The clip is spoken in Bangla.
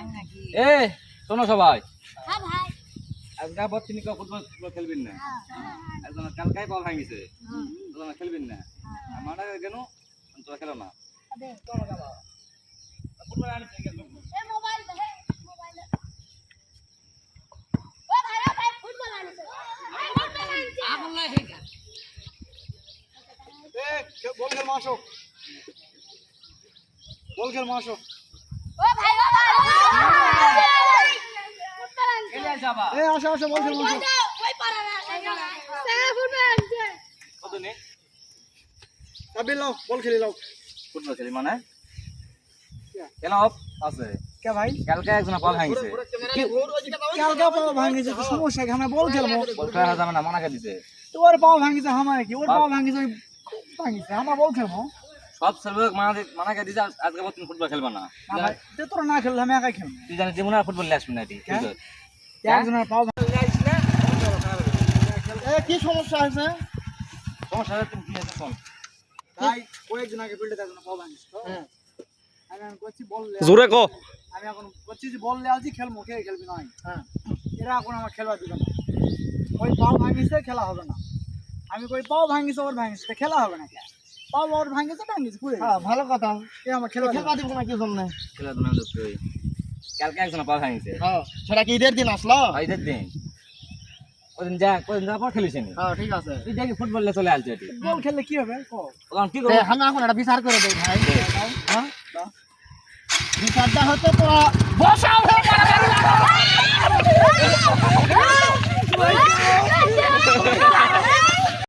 এ শোনো সবাই। হ্যাঁ আজকে বচ্চি নিকা ফুটবল ফুটবল খেলবেন না? একজন কালকাই পাও ভাঙিছে। তোমরা খেলবেন না? আমরা কেন? তোমরা খেলো না। ফুটবল আনিছে মোবাইল মোবাইল ও ভাই ভাই ফুটবল আনিছে। ফুটবল আনিছে। আগুন লাগে বল খেল মাসো বল খেল মাসো ও ভাই ও এ আসো আসো বল খেল ফুটবল আনিছে কত নে কাবিল লাও বল খেলি লাও। ফুটবল খেলি মানে? কেন অফ? আছে। কে ভাই? কালকে একজন ভাঙিছে। কালকে পাও ভাঙিছে তো সমস্যা? কি আমরা বল খেলব? বল খেলা যাবে না মানা দিছে তোর ভাঙিছে আমার কি? ওর পাও ভাঙিছে ভাঙিছে আমরা বল খেলব? সব সেবক মানা দি- মানা করে দিছে আজকে তুমি ফুটবল খেলবা না। না তোরা না খেললে আমি একাই খেলব। তুই জানিস জীবনে ফুটবল নিয়ে আসবি না এটি কেন? একজনের পাও এ কি সমস্যা আছে সমস্যা হলে তুমি কি আছে শোন। তাই কয়েকজন আগে ফিল্ডে একজন পাও ভাঙিছে তো। হ্যাঁ। আমি এখন করছি বল জোরে কো। আমি এখন করছি যে বল লেলছি খেলব কে খেলবি না হ্যাঁ। এরা এখন আমার খেলবা দিবে না। ওই পাও ভাঙিছে খেলা হবে না। আমি কই পাও ভাঙিছে ওর ভাঙিছে তো খেলা হবে না। কে পাও ওর ভাঙিছে ভাঙিছে পুরো হ্যাঁ ভালো কথা। এ আমার খেলা খেলবা দিব না কি জন্য? খেলা তুমি লোক তুই কালকে একজন পাও ভাঙিছে। হ্যাঁ সেটা কি ঈদের দিন আসলো? ঈদের দিন। ওদিন যা ওদিন যা পর খেলিস নি হ্যাঁ ঠিক আছে। তুই দেখি ফুটবলে চলে বল খেললে কি হবে? কো তখন কি করব? আমি এখন একটা বিচার করে দেই ভাই। হ্যাঁ? বিচারটা হচ্ছে তো বসা